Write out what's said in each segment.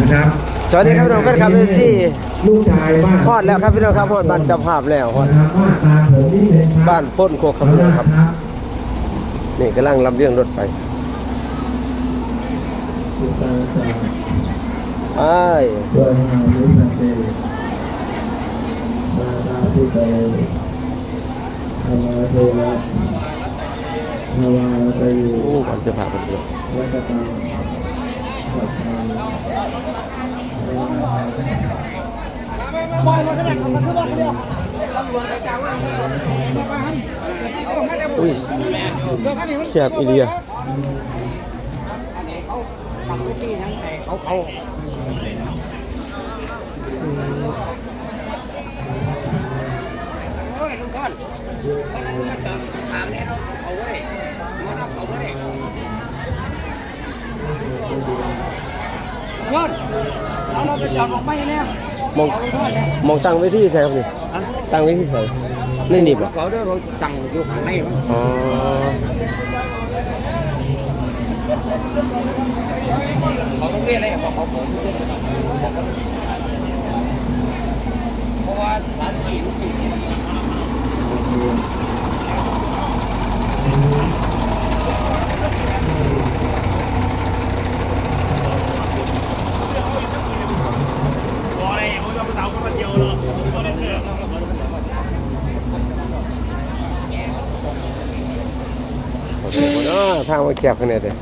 นะครับสวัสดีครับพี่น้องแฟนคลับ FC ลูกชายบ้านฮอดแล้วครับพี่น้องครับฮอดบ้านเจ้าภาพแล้วฮอดนะครับบ้านตาผมนี่เป็นพระบ้านพ้นโคกคำเมืองครับ นี่กำลังลำเลียงรถไปสุตาสาไอ้ายโดยนามินาเตมาตาพิเตธร รมาเทระนาวาตยูโอ้บ้านเจ้าภาเดียววัตตังสัพพังอุ้ยแคบอีเดียยอดเอา เราไปจอดออกไม่เนี่ยมองมองตั้งไว้ที่ใส่ครับนี่ตั้งไว้ที่ใส่นี่นี่บ่เขาเด้อเราจังอยู่ข้างในมั้งอ๋อเขาต้องเรียกอะไรบอกเขาผมเพราะว่าร้านกิน โอเคบ่เนาทางมันแคบขนาดนี้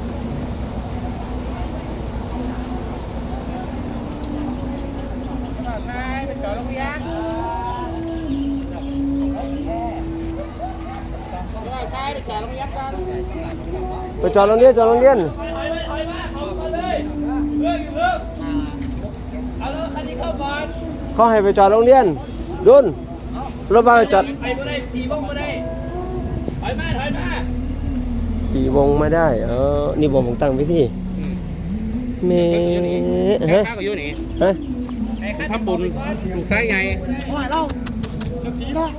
ไปจอดโรงเรียนใช่ไปจอดโรงเรียนกันไปจอดโรงเรียนจอดโรง เรียนเขาให้ไปจอดโรงเรียนดุนรถบ้านไปจอดไปบ่ได้ตีบ้องบ่ได้ถอยมาถอยมากี่วงมาได้เออนี่ผมผมตั้งไว้ที่เมฮะข้าก็อยู่นี่ฮะทำบุญลูกชายใหญ่ว่าเราเศรษฐีเนาะ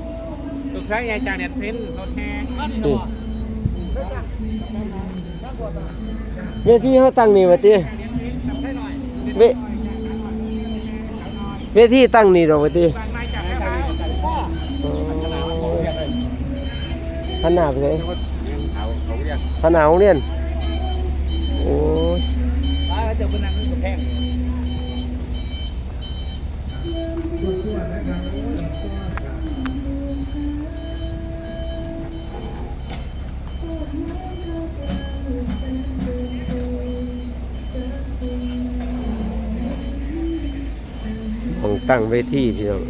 ลูกชายใหญ่จากเน็ตเพนรถแห่มาดีเนาะเวทีเขาตั้งนี่วะตีใช่หน่อยเว เวทีตั้งนี่ดอกวะตีพ่อพันหนาไปเลยขันหนาโรงเรียน โอ้ยเจ้าเป็นนางนึงกับแพง ตั้งเวทีพี่น้อง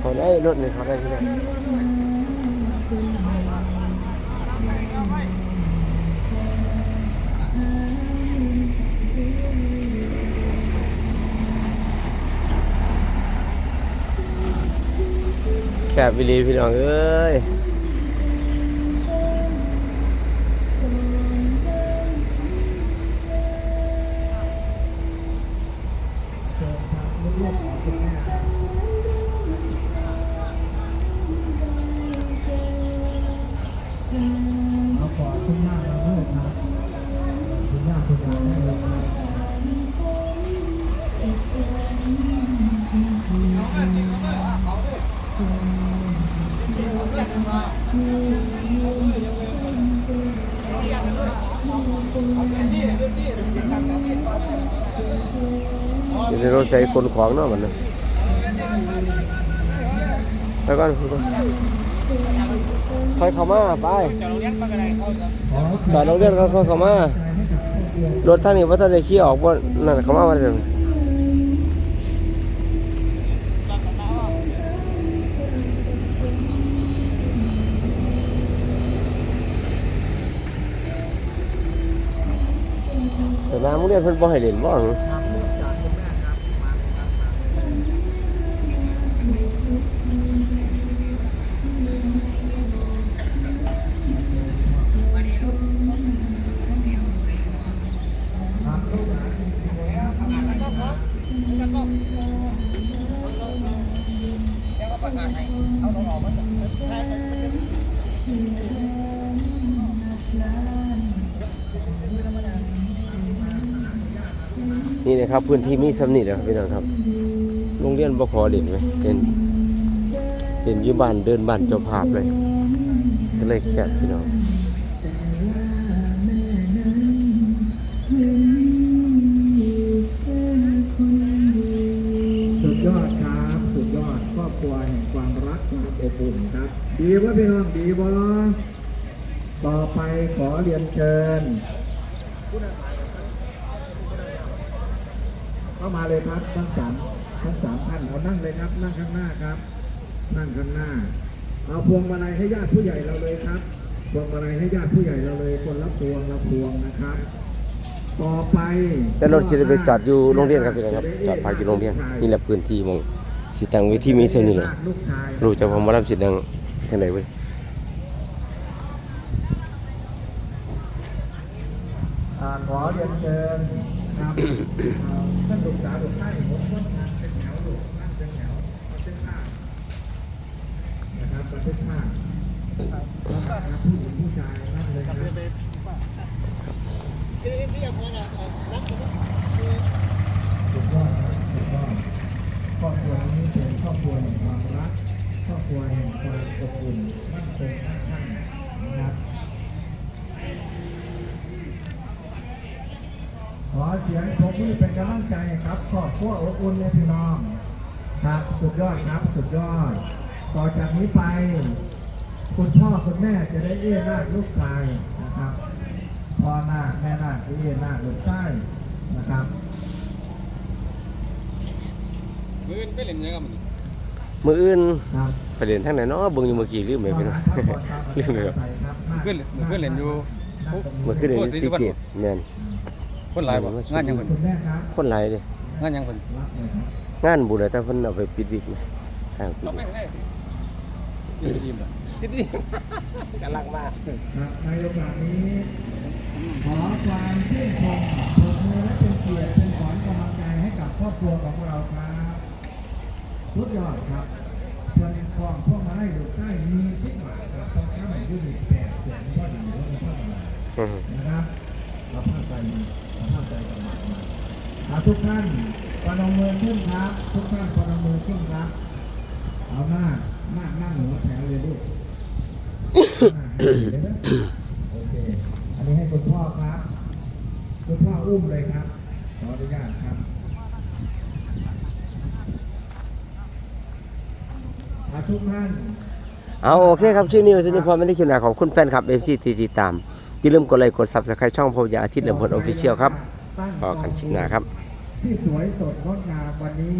เขาได้รถเลยเขาได้ที่ไหนแคบวิลีพี่น้องเอ้ย เดี๋ยวเราใส่คนของเนาะมันนะไปก่อนไปก่อนค่อยเข้ามาไปจอดโรงเรียนก็ได้เขาเรียนก็ค่อยเข้ามารถท่านนี้ว่าท่านได้ขี่ออกบ่นั่นเข้ามาว่าเดี๋ย วนี้สนามโรงเรียนเพิ่นบ่ให้เล่นบ่ นี่นะครับพื้นที่มีสำนิดนะครับพี่น้องครับ โรงเรียนบขอเด่นไหมเด่นเด่นยู่บ้านเดินบ้านเจ้าภาพเลย ก็เลยแคบพี่น้องสุดยอดครับสุดยอดครอบครัวแห่งความรักความอบอุ่นครับ ดีว่าพี่น้องดีบ่ต่อไปขอเรียนเชิญ เข้ามาเลยครับทั้งสามทั้งสามท่านเอานั่งเลยครับ นั่งข้างหน้าครับ นั่งข้างหน้า เอาพวงมาลัยให้ญาติผู้ใหญ่เราเลยครับ พวงมาลัยให้ญาติผู้ใหญ่เราเลย คนละพวงละพวงนะครับ ต่อไปแต่รถสิได้ไปจอดอยู่โรงเรียนครับพี่น้องครับจอดพักอยู่โรงเรียนนี่แหละพื้นที่หมองสิตั้งเวทีมีเท่านี้เลยลูกชายรู้จักผมบ่รับสิดังจังไดเว้ยอ่าขอเรียนเชิญครับ อ่าท่านลูกสาวลูกชายผมคนงานเป็นแถวลูกนั่งเป็นแถวบันทึกภาพนะครับบันทึกภาพคผู้หญิงผู้ชายนั่งเลยครับ ที่ที่ยังพอนะรับผม สุดยอดครับสุดยอดครอบครัวนี้เป็นครอบครัวแห่งความรักครอบครัวแห่งความอบอุ่นมั่นคงมั่นคั่งนะครับ ขอ เสียงปรบมือเป็นกำลังใจครับครอบครัวอบอุ่นเลยพี่น้องครับสุดยอดครับสุดยอด ต่อจากนี้ไป คุณพ่อคุณแม่จะได้เอื้อนาคลูกชายนะครับพ่อนาคแม่นาคเอื้อนาคลูกชายนะครับมือไปเล่นยังกับมันมื้ออื่นครับไปเรียนทางไหนเนาะเบิ่งอยู่เมื่อกี้ลืมไปพี่น้องลืมไปครับขึ้นขึ้นเล่นอยู่เมื่อคืนเรียนสิเกตแม่น คนหลายบ่งานยังเพิ่นคุณแม่ครับคนหลายเด้งานยังเพิ่นรับเลยครับงานบุญแต่เพิ่นเอาไปปิดวิกนะทางปิดต้องวิแม่กงได้ยืนยิ้มอะคิดดีกำลังมาครับในโอกาสนี้ขอความชื่นชมปรบมือและเป็นเกียรติเป็นขวัญกำลังใจให้กับครอบครัวของเราครับสุดยอดครับส่วนกองพวกมาให้ดูใกล้มีทิศหมายครับต้องข้ามยูนิตแปดเสียงพ่อดีหรือว่าพ่อดีอือนะครับเราภาคใจ เราภาใจกันมากมาอ่าทุกท่านปนมมือขึ้นครับ ทุกท่านปนมมือขึ้นครับ เอาหน้าหน้าหน้าหัวแถวเลยลูกหน้าให้ดีเลยนะโอเค อันนี้ให้คุณพ่อครับคุณพ่ออุ้มเลยครับ ขออนุญาตครับทุกท่านเอาโอเคครับชื่อนี้วัสนิพรไม่ได้คิวหนาขอบคุณแฟนคลับ FC ที่ติดตาม อย่าลืมกดไลค์กด Subscribe ช่องพบยาอาทิตย์เหลิมพลออฟฟิเชียลครับพอกันชิมหน้าครับ ที่สวยสดงดงามวันนี้